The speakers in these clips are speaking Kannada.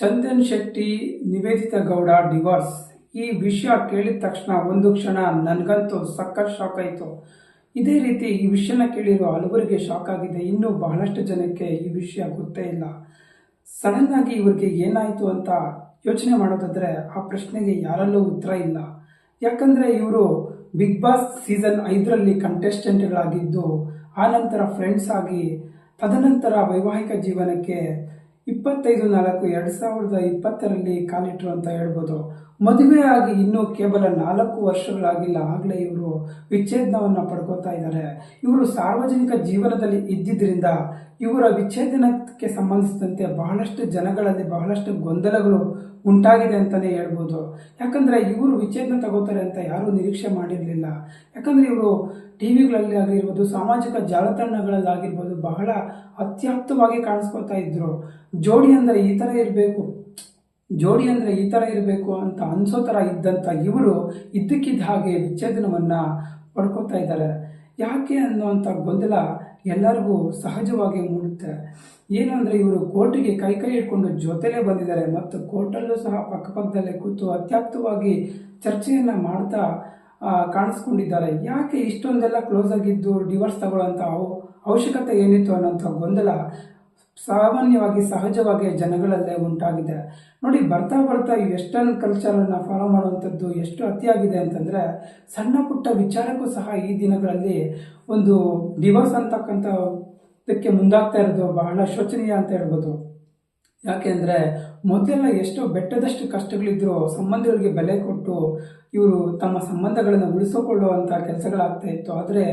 ಚಂದನ್ ಶೆಟ್ಟಿ, ನಿವೇದಿತ ಗೌಡ ಡಿವೋರ್ಸ್ ಈ ವಿಷಯ ಕೇಳಿದ ತಕ್ಷಣ ಒಂದು ಕ್ಷಣ ನನಗಂತೂ ಸಖತ್ ಶಾಕ್ ಆಯಿತು. ಇದೇ ರೀತಿ ಈ ವಿಷಯನ ಕೇಳಿರೋ ಹಲವರಿಗೆ ಶಾಕ್ ಆಗಿದೆ. ಇನ್ನೂ ಬಹಳಷ್ಟು ಜನಕ್ಕೆ ಈ ವಿಷಯ ಗೊತ್ತೇ ಇಲ್ಲ. ಸಡನ್ ಆಗಿ ಇವ್ರಿಗೆ ಏನಾಯಿತು ಅಂತ ಯೋಚನೆ ಮಾಡೋದಾದರೆ ಆ ಪ್ರಶ್ನೆಗೆ ಯಾರಲ್ಲೂ ಉತ್ತರ ಇಲ್ಲ. ಯಾಕಂದ್ರೆ ಇವರು ಬಿಗ್ ಬಾಸ್ ಸೀಸನ್ ಐದರಲ್ಲಿ ಕಂಟೆಸ್ಟೆಂಟ್ಗಳಾಗಿದ್ದು ಆನಂತರ ಫ್ರೆಂಡ್ಸ್ ಆಗಿ, ತದನಂತರ ವೈವಾಹಿಕ ಜೀವನಕ್ಕೆ ಇಪ್ಪತ್ತೈದು ನಾಲ್ಕು ಎರಡು ಸಾವಿರದ ಇಪ್ಪತ್ತರಲ್ಲಿ ಕಾಲಿಟ್ರು ಅಂತ ಹೇಳ್ಬೋದು. ಮದುವೆ ಆಗಿ ಇನ್ನೂ ಕೇವಲ ನಾಲ್ಕು ವರ್ಷಗಳಾಗಿಲ್ಲ. ಆಗಲೇ ಇವರು ವಿಚ್ಛೇದನವನ್ನು ಪಡ್ಕೋತಾ ಇದ್ದಾರೆ. ಇವರು ಸಾರ್ವಜನಿಕ ಜೀವನದಲ್ಲಿ ಇದ್ದಿದ್ದರಿಂದ ಇವರ ವಿಚ್ಛೇದನಕ್ಕೆ ಸಂಬಂಧಿಸಿದಂತೆ ಬಹಳಷ್ಟು ಜನಗಳಲ್ಲಿ ಬಹಳಷ್ಟು ಗೊಂದಲಗಳು ಉಂಟಾಗಿದೆ ಅಂತಲೇ ಹೇಳ್ಬೋದು. ಯಾಕಂದರೆ ಇವರು ವಿಚ್ಛೇದನ ತಗೋತಾರೆ ಅಂತ ಯಾರೂ ನಿರೀಕ್ಷೆ ಮಾಡಿರಲಿಲ್ಲ. ಯಾಕಂದರೆ ಇವರು ಟಿ ವಿಗಳಲ್ಲಿ ಆಗಿರ್ಬೋದು, ಸಾಮಾಜಿಕ ಜಾಲತಾಣಗಳಲ್ಲಾಗಿರ್ಬೋದು ಬಹಳ ಅತ್ಯಾಪ್ತವಾಗಿ ಕಾಣಿಸ್ಕೊತಾ ಇದ್ರು. ಜೋಡಿ ಅಂದರೆ ಈ ಥರ ಇರಬೇಕು, ಜೋಡಿ ಅಂದರೆ ಈ ಥರ ಇರಬೇಕು ಅಂತ ಅನ್ಸೋ ಥರ ಇದ್ದಂಥ ಇವರು ಇದ್ದಕ್ಕಿದ್ದ ಹಾಗೆ ವಿಚ್ಛೇದನವನ್ನು ಪಡ್ಕೋತಾ ಇದ್ದಾರೆ. ಯಾಕೆ ಅನ್ನುವಂಥ ಗೊಂದಲ ಎಲ್ಲರಿಗೂ ಸಹಜವಾಗಿ ಮೂಡುತ್ತೆ. ಏನು ಅಂದರೆ ಇವರು ಕೋರ್ಟಿಗೆ ಕೈ ಕೈ ಇಟ್ಕೊಂಡು ಜೊತೆಲೇ ಬಂದಿದ್ದಾರೆ ಮತ್ತು ಕೋರ್ಟಲ್ಲೂ ಸಹ ಪಕ್ಕಪಕ್ಕದಲ್ಲೇ ಕೂತು ಅತ್ಯಾಪ್ತವಾಗಿ ಚರ್ಚೆಯನ್ನು ಮಾಡ್ತಾ ಕಾಣಿಸ್ಕೊಂಡಿದ್ದಾರೆ. ಯಾಕೆ ಇಷ್ಟೊಂದೆಲ್ಲ ಕ್ಲೋಸ್ ಆಗಿದ್ದು ಡಿವೋರ್ಸ್ ತಗೊಳ್ಳೋಂಥ ಅವು, ಅವಶ್ಯಕತೆ ಏನಿತ್ತು ಅನ್ನೋಂಥ ಗೊಂದಲ ಸಾಮಾನ್ಯವಾಗಿ, ಸಹಜವಾಗಿ ಜನಗಳಲ್ಲೇ ಉಂಟಾಗಿದೆ. ನೋಡಿ, ಬರ್ತಾ ಬರ್ತಾ ಈ ವೆಸ್ಟರ್ನ್ ಕಲ್ಚರನ್ನು ಫಾಲೋ ಮಾಡುವಂಥದ್ದು ಎಷ್ಟು ಅತಿಯಾಗಿದೆ ಅಂತಂದರೆ, ಸಣ್ಣ ಪುಟ್ಟ ವಿಚಾರಕ್ಕೂ ಸಹ ಈ ದಿನಗಳಲ್ಲಿ ಒಂದು ಡಿವೋರ್ಸ್ ಅಂತಕ್ಕಂಥ ಇದಕ್ಕೆ ಮುಂದಾಗ್ತಾ ಇರೋದು ಬಹಳ ಶೋಚನೀಯ ಅಂತ ಹೇಳ್ಬೋದು. ಯಾಕೆಂದರೆ ಮೊದಲೆಲ್ಲ ಎಷ್ಟೋ ಬೆಟ್ಟದಷ್ಟು ಕಷ್ಟಗಳಿದ್ರು ಸಂಬಂಧಗಳಿಗೆ ಬೆಲೆ ಕೊಟ್ಟು ಇವರು ತಮ್ಮ ಸಂಬಂಧಗಳನ್ನು ಉಳಿಸಿಕೊಳ್ಳುವಂಥ ಕೆಲಸಗಳಾಗ್ತಾ ಇತ್ತು. ಆದರೆ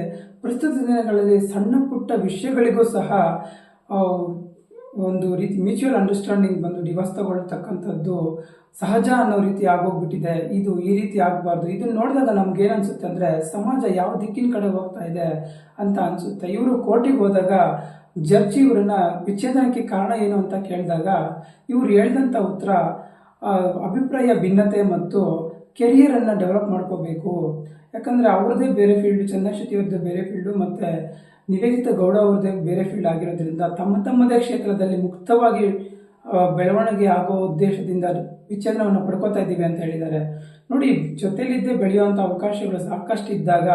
ಪ್ರಸ್ತುತ ದಿನಗಳಲ್ಲಿ ಸಣ್ಣ ಪುಟ್ಟ ವಿಷಯಗಳಿಗೂ ಸಹ ಒಂದು ರೀತಿ ಮ್ಯೂಚುವಲ್ ಅಂಡರ್ಸ್ಟ್ಯಾಂಡಿಂಗ್ ಬಂದು ಡಿವೋರ್ಸ್ ತಗೊಳ್ತಕ್ಕಂಥದ್ದು ಸಹಜ ಅನ್ನೋ ರೀತಿ ಆಗೋಗ್ಬಿಟ್ಟಿದೆ. ಇದು ಈ ರೀತಿ ಆಗಬಾರ್ದು. ಇದನ್ನ ನೋಡಿದಾಗ ನಮ್ಗೆ ಏನು ಅನ್ಸುತ್ತೆ ಅಂದರೆ ಸಮಾಜ ಯಾವ ದಿಕ್ಕಿನ ಕಡೆ ಹೋಗ್ತಾ ಇದೆ ಅಂತ ಅನಿಸುತ್ತೆ. ಇವರು ಕೋರ್ಟಿಗೆ ಹೋದಾಗ ಜಡ್ಜಿ ಇವರನ್ನ ವಿಚ್ಛೇದನಕ್ಕೆ ಕಾರಣ ಏನು ಅಂತ ಕೇಳಿದಾಗ ಇವ್ರು ಹೇಳಿದಂಥ ಉತ್ತರ ಅಭಿಪ್ರಾಯ ಭಿನ್ನತೆ ಮತ್ತು ಕೆರಿಯರನ್ನು ಡೆವಲಪ್ ಮಾಡ್ಕೋಬೇಕು. ಯಾಕಂದರೆ ಅವ್ರದ್ದೇ ಬೇರೆ ಫೀಲ್ಡು ಚಂದ್ರಶೆಟ್ಟಿ ಅವ್ರದ್ದು ಬೇರೆ ಫೀಲ್ಡು ಮತ್ತು ನಿವೇದಿತ ಗೌಡ ಅವ್ರದ್ದೇ ಬೇರೆ ಫೀಲ್ಡ್ ಆಗಿರೋದ್ರಿಂದ ತಮ್ಮ ತಮ್ಮದೇ ಕ್ಷೇತ್ರದಲ್ಲಿ ಮುಕ್ತವಾಗಿ ಬೆಳವಣಿಗೆ ಆಗೋ ಉದ್ದೇಶದಿಂದ ವಿಚ್ಛೇದನವನ್ನು ಪಡ್ಕೋತಾ ಇದ್ದೀವಿ ಅಂತ ಹೇಳಿದ್ದಾರೆ. ನೋಡಿ, ಜೊತೆಲಿದ್ದೇ ಬೆಳೆಯುವಂಥ ಅವಕಾಶಗಳು ಸಾಕಷ್ಟು ಇದ್ದಾಗ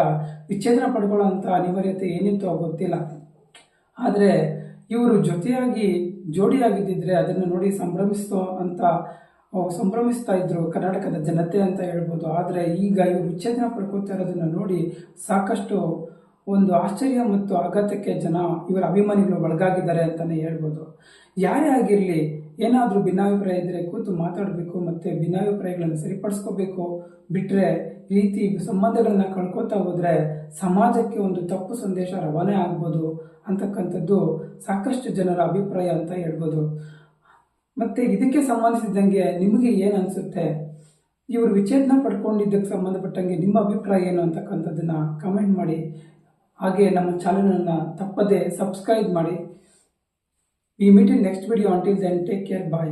ವಿಚ್ಛೇದನ ಪಡ್ಕೊಳ್ಳೋ ಅಂಥ ಅನಿವಾರ್ಯತೆ ಏನಿತ್ತು ಗೊತ್ತಿಲ್ಲ. ಆದರೆ, ಇವರು ಜೊತೆಯಾಗಿ ಜೋಡಿಯಾಗಿದ್ದಿದ್ರೆ ಅದನ್ನು ನೋಡಿ ಸಂಭ್ರಮಿಸೋ ಅಂತ ಸಂಭ್ರಮಿಸ್ತಾ ಇದ್ರು ಕರ್ನಾಟಕದ ಜನತೆ ಅಂತ ಹೇಳ್ಬೋದು. ಆದರೆ ಈಗ ಇವರು ವಿಚ್ಛೇದನ ಪಡ್ಕೋತಾ ಇರೋದನ್ನು ನೋಡಿ ಸಾಕಷ್ಟು ಒಂದು ಆಶ್ಚರ್ಯ ಮತ್ತು ಆಘಾತಕ್ಕೆ ಜನ ಇವರ ಅಭಿಮಾನಿಗಳು ಒಳಗಾಗಿದ್ದಾರೆ ಅಂತಲೇ ಹೇಳ್ಬೋದು. ಯಾರೇ ಆಗಿರಲಿ, ಏನಾದರೂ ಭಿನ್ನಾಭಿಪ್ರಾಯ ಇದ್ದರೆ ಕೂತು ಮಾತಾಡಬೇಕು ಮತ್ತು ಭಿನ್ನಾಭಿಪ್ರಾಯಗಳನ್ನು ಸರಿಪಡಿಸ್ಕೋಬೇಕು. ಬಿಟ್ಟರೆ ರೀತಿ ಸಂಬಂಧಗಳನ್ನ ಕಳ್ಕೊತಾ ಹೋದರೆ ಸಮಾಜಕ್ಕೆ ಒಂದು ತಪ್ಪು ಸಂದೇಶ ರವಾನೆ ಆಗ್ಬೋದು ಅಂತಕ್ಕಂಥದ್ದು ಸಾಕಷ್ಟು ಜನರ ಅಭಿಪ್ರಾಯ ಅಂತ ಹೇಳ್ಬೋದು. ಮತ್ತು ಇದಕ್ಕೆ ಸಂಬಂಧಿಸಿದಂಗೆ ನಿಮಗೆ ಏನು ಅನಿಸುತ್ತೆ? ಇವರು ವಿಚ್ಛೇದನ ಪಡ್ಕೊಂಡಿದ್ದಕ್ಕೆ ಸಂಬಂಧಪಟ್ಟಂಗೆ ನಿಮ್ಮ ಅಭಿಪ್ರಾಯ ಏನು ಅಂತಕ್ಕಂಥದ್ದನ್ನು ಕಮೆಂಟ್ ಮಾಡಿ. ಹಾಗೆ ನಮ್ಮ ಚಾನಲನ್ನು ತಪ್ಪದೇ ಸಬ್ಸ್ಕ್ರೈಬ್ ಮಾಡಿ. We meet in next video until then take care bye